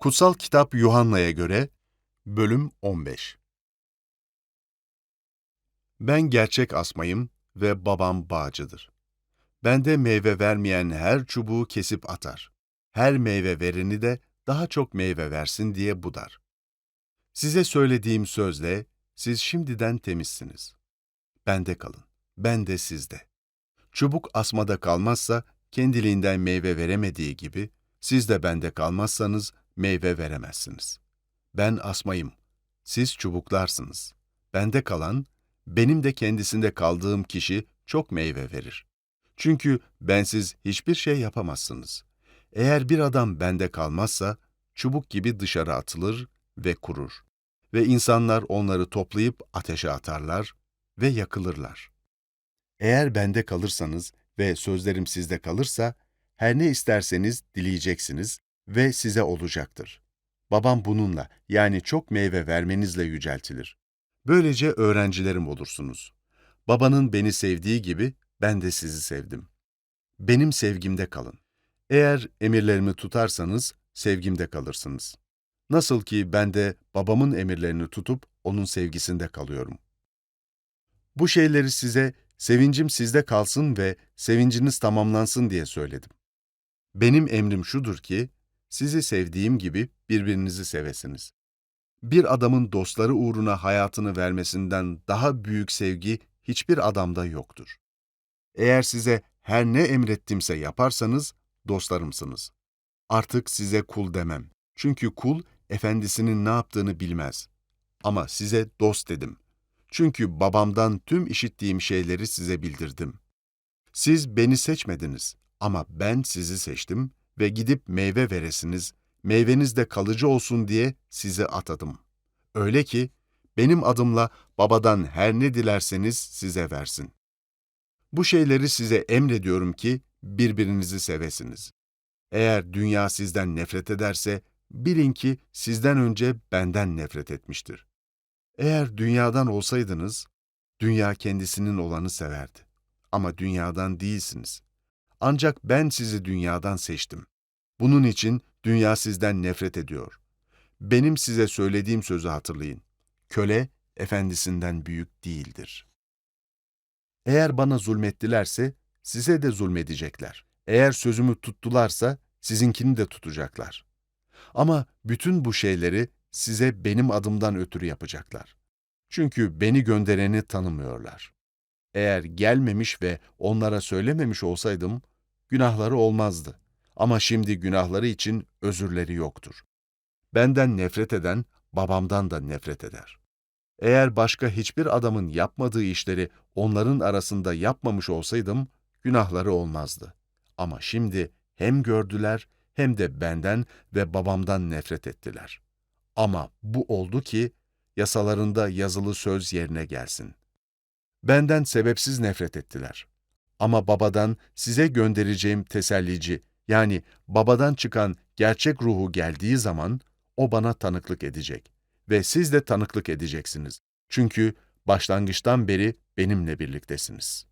Kutsal Kitap Yuhanna'ya göre Bölüm 15 Ben gerçek asmayım ve babam bağcıdır. Bende meyve vermeyen her çubuğu kesip atar. Her meyve vereni de daha çok meyve versin diye budar. Size söylediğim sözle siz şimdiden temizsiniz. Bende kalın, ben de sizde. Çubuk asmada kalmazsa kendiliğinden meyve veremediği gibi siz de bende kalmazsanız meyve veremezsiniz. Ben asmayım, siz çubuklarsınız. Bende kalan, benim de kendisinde kaldığım kişi çok meyve verir. Çünkü bensiz hiçbir şey yapamazsınız. Eğer bir adam bende kalmazsa, çubuk gibi dışarı atılır ve kurur. Ve insanlar onları toplayıp ateşe atarlar ve yakılırlar. Eğer bende kalırsanız ve sözlerim sizde kalırsa, her ne isterseniz dileyeceksiniz ve size olacaktır. Babam bununla, yani çok meyve vermenizle yüceltilir. Böylece öğrencilerim olursunuz. Babanın beni sevdiği gibi ben de sizi sevdim. Benim sevgimde kalın. Eğer emirlerimi tutarsanız sevgimde kalırsınız. Nasıl ki ben de babamın emirlerini tutup onun sevgisinde kalıyorum. Bu şeyleri size sevincim sizde kalsın ve sevinciniz tamamlansın diye söyledim. Benim emrim şudur ki, sizi sevdiğim gibi birbirinizi sevesiniz. Bir adamın dostları uğruna hayatını vermesinden daha büyük sevgi hiçbir adamda yoktur. Eğer size her ne emrettimse yaparsanız dostlarımsınız. Artık size kul demem. Çünkü kul efendisinin ne yaptığını bilmez. Ama size dost dedim. Çünkü babamdan tüm işittiğim şeyleri size bildirdim. Siz beni seçmediniz ama ben sizi seçtim ve gidip meyve veresiniz, meyveniz de kalıcı olsun diye sizi atadım. Öyle ki benim adımla babadan her ne dilerseniz size versin. Bu şeyleri size emrediyorum ki birbirinizi sevesiniz. Eğer dünya sizden nefret ederse bilin ki sizden önce benden nefret etmiştir. Eğer dünyadan olsaydınız, dünya kendisinin olanı severdi. Ama dünyadan değilsiniz. Ancak ben sizi dünyadan seçtim. Bunun için dünya sizden nefret ediyor. Benim size söylediğim sözü hatırlayın. Köle, efendisinden büyük değildir. Eğer bana zulmettilerse, size de zulmedecekler. Eğer sözümü tuttularsa, sizinkini de tutacaklar. Ama bütün bu şeyleri size benim adımdan ötürü yapacaklar. Çünkü beni göndereni tanımıyorlar. Eğer gelmemiş ve onlara söylememiş olsaydım, günahları olmazdı. Ama şimdi günahları için özürleri yoktur. Benden nefret eden, babamdan da nefret eder. Eğer başka hiçbir adamın yapmadığı işleri onların arasında yapmamış olsaydım, günahları olmazdı. Ama şimdi hem gördüler hem de benden ve babamdan nefret ettiler. Ama bu oldu ki, yasalarında yazılı söz yerine gelsin. Benden sebepsiz nefret ettiler. Ama babadan size göndereceğim tesellici, yani babadan çıkan gerçek ruhu geldiği zaman, o bana tanıklık edecek. Ve siz de tanıklık edeceksiniz. Çünkü başlangıçtan beri benimle birliktesiniz.